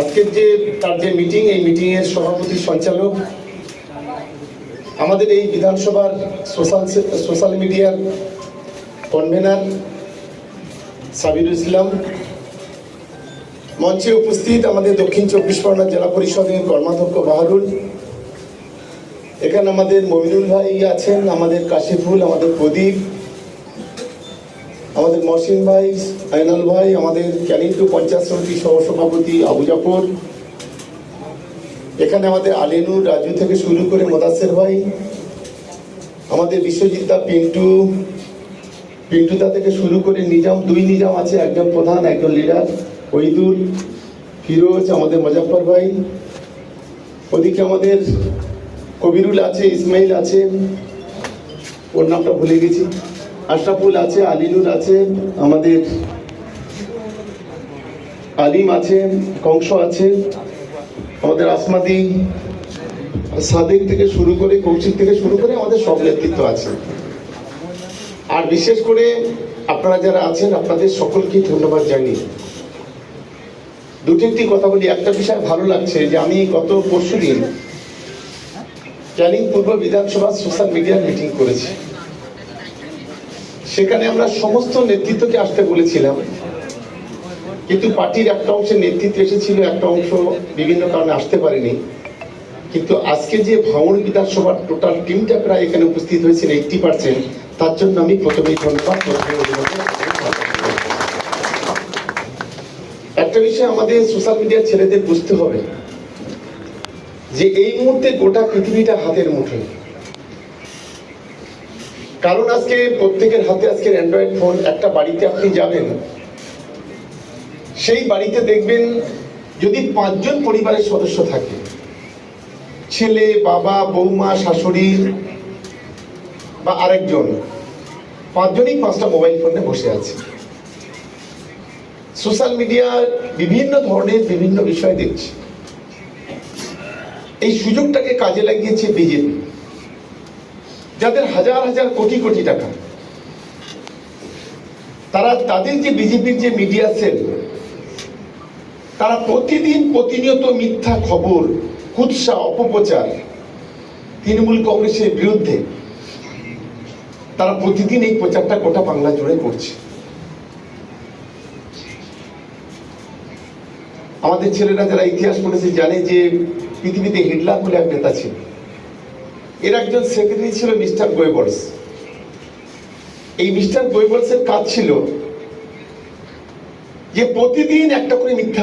আজকের যে, তার যে মিটিং এই মিটিং এর সভাপতি সঞ্চালক, আমাদের এই বিধানসভার সোশ্যাল সোশ্যাল মিডিয়ার কনভেনার সাবিরুল ইসলাম। মঞ্চে উপস্থিত আমাদের দক্ষিণ চব্বিশ পরগনা জেলা পরিষদের কর্মাধ্যক্ষ বাহারুল এখানে আমাদের মমিনুল ভাই আছেন, আমাদের কাশিফুল, আমাদের প্রদীপ। আমাদের মহসিন ভাই আইনাল ভাই, আমাদের ক্যানিং টু পঞ্চায়েত সমিতি সহসভাপতি আবু জাফর। এখানে আমাদের আলিনুর রাজু থেকে শুরু করে মোদাসের ভাই। আমাদের বিশ্বজিৎ দা, পিন্টু। পিন্টুদা থেকে শুরু করে নিজাম, দুই নিজাম আছে, একজন প্রধান, একজন লিডার, ওইদুল, ফিরোজ, আমাদের মজাফর ভাই। ওদিকে আমাদের কবিরুল আছে, ইসমাইল আছে। ওর নামটা ভুলে গেছি। আশরাফুল আছে, আলিনুর আছে, আমাদের আলিম আছে, কংস আছে, আমাদের আসমাদি সাদেক থেকে শুরু করে, কৌশিক থেকে শুরু করে আমাদের সব নেতৃত্ব আছে। আর বিশেষ করে আপনারা যারা আছেন, আপনাদের সকলকে ধন্যবাদ জানি দুটি একটি কথা বলি, একটা বিষয় ভালো লাগছে যে আমি গত পরশু দিন ক্যানিং পূর্ব বিধানসভা সোশ্যাল মিডিয়া মিটিং করেছি। সেখানে আমরা সমস্ত নেতৃত্বকে আসতে বলেছিলাম। কিন্তু পার্টির একটা অংশের নেতৃত্ব এসেছিল, একটা অংশ বিভিন্ন কারণে আসতে পারেনি। কিন্তু আজকে যে ভাঙড় বিধানসভার টোটাল টিমটা প্রায় এখানে উপস্থিত হয়েছেন এইটটি পার্সেন্ট তার জন্য আমি প্রথমেই ধন্যবাদ একটা বিষয় আমাদের সোশ্যাল মিডিয়ার ছেলেদের বুঝতে হবে যে এই মুহূর্তে গোটা পৃথিবীটা হাতের মুঠোয়। কারণ আজকে প্রত্যেকের হাতে আজকের অ্যান্ড্রয়েড ফোন একটা বাড়িতে আপনি যাবেন, সেই বাড়িতে দেখবেন যদি পাঁচজন পরিবারের সদস্য থাকে, ছেলে, বাবা, বৌমা, শাশুড়ি বা আরেকজন, পাঁচজনই পাঁচটা মোবাইল ফোনে বসে আছে। সোশ্যাল মিডিয়ার বিভিন্ন ধরনের বিভিন্ন বিষয় দেখছি। এই সুযোগটাকে কাজে লাগিয়েছে বিজেপি। যাদের হাজার হাজার কোটি কোটি টাকা, তারা তাদের যে বিজেপির যে মিডিয়া সেল তারা প্রতিদিন প্রতিনিয়ত মিথ্যা খবর, কুৎসা, অপপ্রচার তৃণমূল কংগ্রেসের বিরুদ্ধে তারা প্রতিদিন এই প্রচারটা গোটা বাংলা জুড়ে করছে। আমাদের ছেলেরা যারা ইতিহাস পড়েছে জানে যে পৃথিবীতে হিটলার বলে এক নেতা ছিল। এর একজন সেক্রেটারি ছিল মিস্টার গোয়েবলস। এই মিস্টার গোয়েবলসের কাজ ছিল যে প্রতিদিন একটা করে মিথ্যা